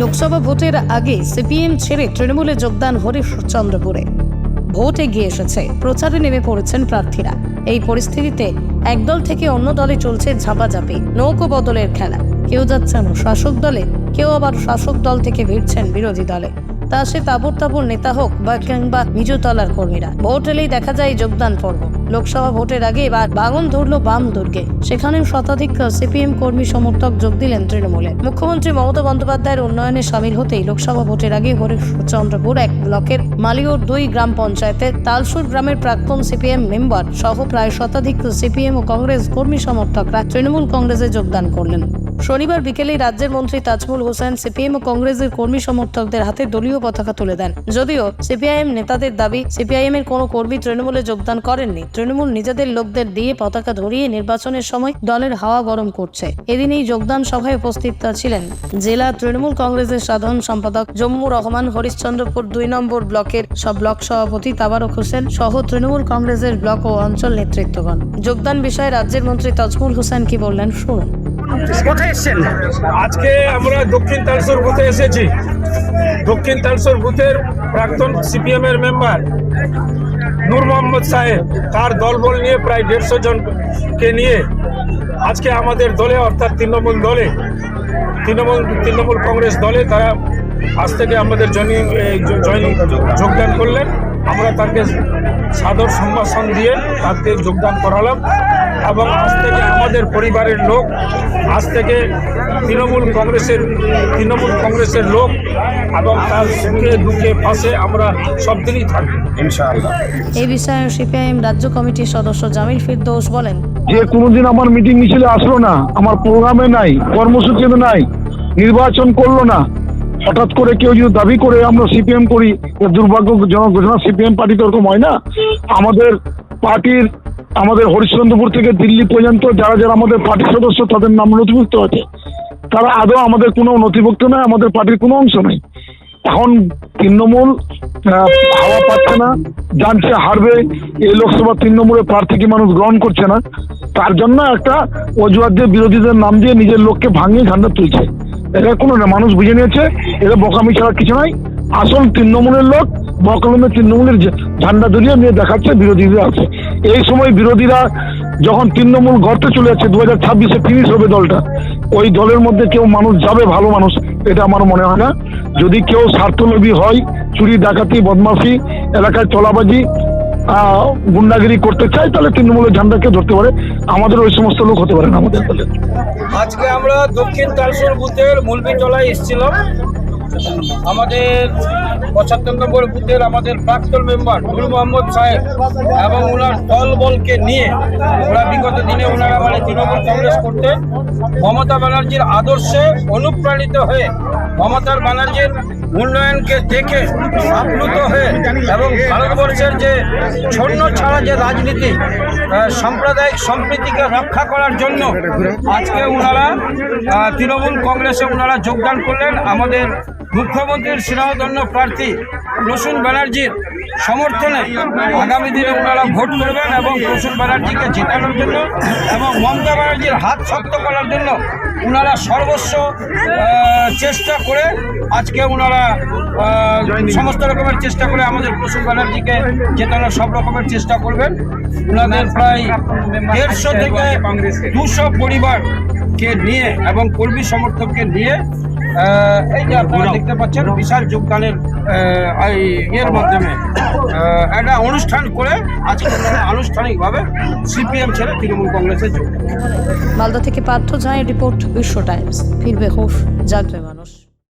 লোকসভা ভোটের আগে সিপিএম ছেড়ে তৃণমূলে যোগদান হরিশ চন্দ্রপুরে। ভোট এগিয়ে এসেছে, প্রচারে নেমে পড়েছেন প্রার্থীরা। এই পরিস্থিতিতে একদল থেকে অন্য দলে চলছে ঝাপাঝাপি, নৌকো বদলের খেলা। কেউ যাচ্ছেন শাসক দলে, কেউ আবার শাসক দল থেকে ভিড়ছেন বিরোধী দলে। তা সে তাবর তাবর নেতা হোক বা কিংবা নিজতলার কর্মীরা। ভোট এলেই দেখা যায় যোগদান পর্ব। লোকসভা ভোটের আগে এবার বাগন ধরল বাম দুর্গে। সেখানেও শতাধিক সিপিএম কর্মী সমর্থক যোগ দিলেন তৃণমূলে। মুখ্যমন্ত্রী মমতা বন্দ্যোপাধ্যায়ের উন্নয়নে সামিল হতেই লোকসভা ভোটের আগে হরিশ্চন্দ্রপুর এক ব্লকের মালিওর দুই গ্রাম পঞ্চায়েতের তালসুর গ্রামের প্রাক্তন সিপিএম মেম্বার সহ প্রায় শতাধিক সিপিএম ও কংগ্রেস কর্মী সমর্থকরা তৃণমূল কংগ্রেসে যোগদান করলেন। শনিবার বিকেলে রাজ্যের মন্ত্রী তাজমুল হোসেন সিপিএম ও কংগ্রেসের কর্মী সমর্থকদের হাতে দলীয় পতাকা তুলে দেন। যদিও সিপিআইএম নেতাদের দাবি সিপিআইএম এর কোনো কর্মী তৃণমূলে যোগদান করেননি। তৃণমূল নিজেদের লোকদের দিয়ে পতাকা ধরিয়ে নির্বাচনের সময় দলের হাওয়া গরম করছে। এদিন এই যোগদান সভায় উপস্থিত ছিলেন জেলা তৃণমূল কংগ্রেসের সাধারণ সম্পাদক জম্মু রহমান, হরিশ্চন্দ্রপুর দুই নম্বর ব্লকের সব ব্লক সভাপতি তাবারক হোসেন সহ তৃণমূল কংগ্রেসের ব্লক ও অঞ্চল নেতৃত্বগণ। যোগদান বিষয়ে রাজ্যের মন্ত্রী তাজমুল হোসেন কি বললেন শুনুন। কোথায় এসছেন? আজকে আমরা দক্ষিণ তালসর বুথে এসেছি। দক্ষিণ তালসর বুথের প্রাক্তন সিপিএম এর মেম্বার নূর মোহাম্মদ সাহেব, তার দলবল নিয়ে প্রায় দেড়শো জনকে নিয়ে আজকে আমাদের দলে, অর্থাৎ তৃণমূল দলে, তৃণমূল তৃণমূল কংগ্রেস দলে তারা আজ থেকে আমাদের জয়নিং জয়নিং যোগদান করলেন। আমরা তাকে সাদর সম্ভাষণ দিয়ে তাকে যোগদান করালাম। এবং আজ থেকে আমাদের পরিবারের লোক আজ থেকে তৃণমূল কংগ্রেসের তৃণমূল কংগ্রেসের লোক এবং তার সুখে দুঃখে পাশে আমরা সব দিনই থাকব ইনশাআল্লাহ। এই বিষয়ে সিপিআইএম রাজ্য কমিটির সদস্য জামিল ফিরদৌস বলেন যে কোনোদিন আমার মিটিং মিছিলে আসলো না আমার প্রোগ্রামে নাই কর্মসূচিতে নাই নির্বাচন করল না হঠাৎ করে কেউ যদি দাবি করে আমরা সিপিএম করি দুর্ভাগ্যজনক ঘটনা সিপিএম পার্টি তো ওরকম হয় না। আমাদের পার্টির আমাদের হরিশ্চন্দ্রপুর থেকে দিল্লি পর্যন্ত যারা যারা আমাদের পার্টির সদস্য, তাদের নাম নথিভুক্ত আছে। তারা আদৌ আমাদের কোনো নথিভুক্ত নয়, আমাদের পার্টির কোনো অংশ নেই এখন তৃণমূল হাওয়া পাচ্ছে না, জানছে হারবে, এই লোকসভা তৃণমূলের প্রার্থীকে মানুষ গ্রহণ করছে না? তার জন্য একটা অজুহাত দিয়ে বিরোধীদের নাম দিয়ে নিজের লোককে ভাঙিয়ে ঝান্ডা তুলছে। এটা কোনো না, মানুষ বুঝে নিয়েছে এটা বোকামি ছাড়া কিছু নাই। আসল তৃণমূলের লোক, বকলমে তৃণমূলের ঝান্ডা ধরিয়ে নিয়ে দেখাচ্ছে বিরোধীরা আছে। এই সময় বিরোধীরা যখন তৃণমূল গর্তে চলে যাচ্ছে দু হাজার ছাব্বিশে ফিনিশ হবে দলটা। ওই দলের মধ্যে কেউ মানুষ যাবে, ভালো মানুষ, এটা আমার মনে হয় না। যদি কেউ স্বার্থলোভী হয়, চুরি, ডাকাতি, বদমাশি, এলাকায় চলাবাজি গুন্ডাগিরি করতে চায়, তাহলে তৃণমূলের ঝান্ডাকে ধরতে পারে। আমাদের ওই সমস্ত লোক হতে পারে না আমাদের দলে। আজকে আমরা দক্ষিণ তালসর বুথের মুলবিটলায় এসেছিলাম। আমাদের পঁচাত্তর নম্বর বুথের আমাদের প্রাক্তন মেম্বার নূর মোহাম্মদ সাহেব এবং ওনার দল বলকে নিয়ে ওরা বিগত দিনে ওনারা মানে তৃণমূল কংগ্রেস করতে মমতা ব্যানার্জির আদর্শে অনুপ্রাণিত হয়ে মমতার ব্যানার্জির উন্নয়নকে দেখে আপ্লুত হয়ে এবং ভারতবর্ষের যে ছন্ন ছাড়া যে রাজনীতি সাম্প্রদায়িক সম্প্রীতিকে রক্ষা করার জন্য আজকে ওনারা তৃণমূল কংগ্রেসে ওনারা যোগদান করলেন। আমাদের মুখ্যমন্ত্রীর স্নেহধন্য প্রার্থী প্রসূন ব্যানার্জির সমর্থনে আগামী দিনে ওনারা ভোট করবেন এবং প্রসূন ব্যানার্জিকে জেতানোর জন্য এবং মমতা ব্যানার্জির হাত শক্ত করার জন্য ওনারা সর্বস্ব চেষ্টা করে আজকে ওনারা সমস্ত রকমের চেষ্টা করে আমাদের প্রসূন ব্যানার্জিকে জেতানোর সব রকমের চেষ্টা করবেন। ওনাদের প্রায় দেড়শো থেকে দুশো পরিবারকে নিয়ে এবং কর্মী সমর্থককে নিয়ে আহ, এই যে আপনারা দেখতে পাচ্ছেন বিশাল যোগদানের আহ, ইয়ের মাধ্যমে আহ, একটা অনুষ্ঠান করে আজকে আনুষ্ঠানিকভাবে সিপিএম ছেড়ে তৃণমূল কংগ্রেসের যোগ। মালদা থেকে পার্থ ঝাঁয়ের রিপোর্ট বিশ্ব টাইমস। ফিরবে হোফ জাগবে মানুষ।